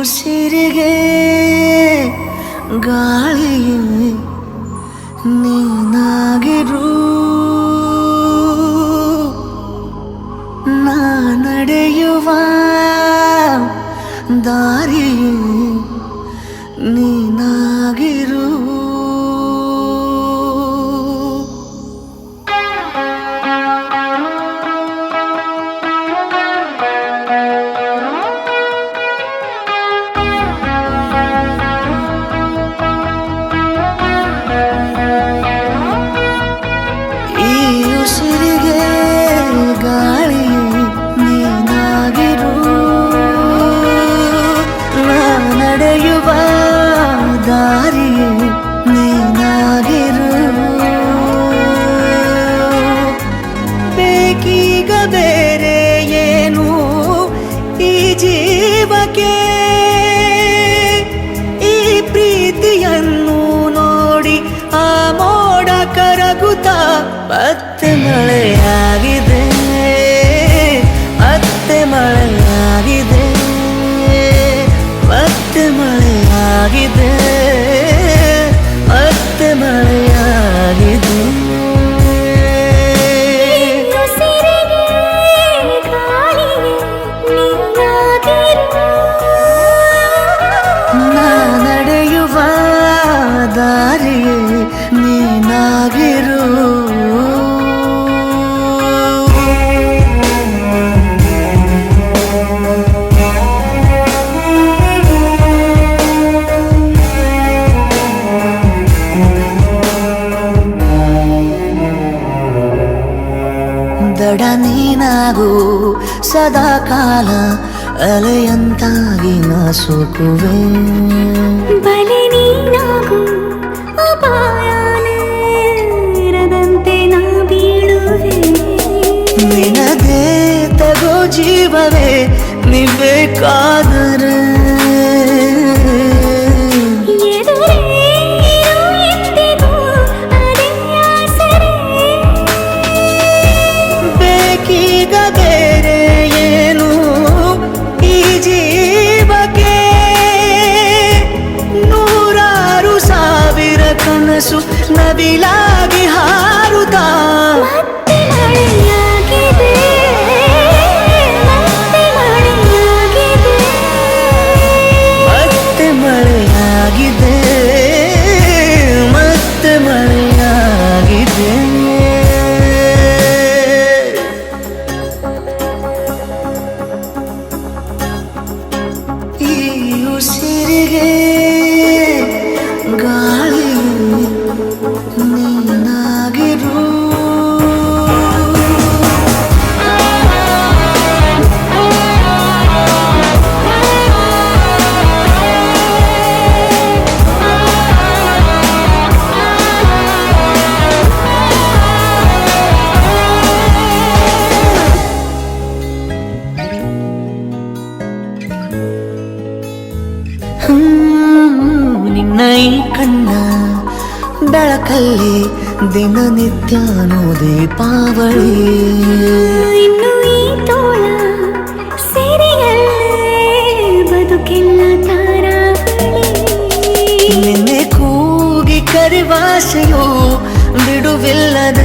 ൂർ ചിരികെ ഗാളിയിൽ നീനാകിരു. നാനടയുവാൻ ദാരിയിൽ നീനാകിരു. பத்து மழையாகுது பத்து மழையாகுது பத்து மழையாகுது. ದಡ ನೀನಾಗು ಸದಾ ಕಾಲ ಅಲೆಯಂತಾಗಿ ನಾ ಸೋಕುವೆ ಬಲೆ ನೀನಾಗು ಅಪಾಯನೇ ಇರದಂತೆ ನಾ ಬೀಳುವೆ ನಿನದೇ ತಗೋ ಜೀವವೇ ನೀ ಬೇಕಾದರೆ Nabila ನಿನ್ನ ಈ ಕಣ್ಣ ಬೆಳಕಲ್ಲಿ ದಿನನಿತ್ಯನೂ ದೀಪಾವಳಿ ಇನ್ನು ಈ ತೋಳ ಸಿರಿಯಲ್ಲೇ ಬದುಕೆಲ್ಲ ತಾರಾವಳಿ ನಿನ್ನೆ ಕೂಗಿ ಕರಿವಾಸೆಯು ಬಿಡುವಿಲ್ಲದ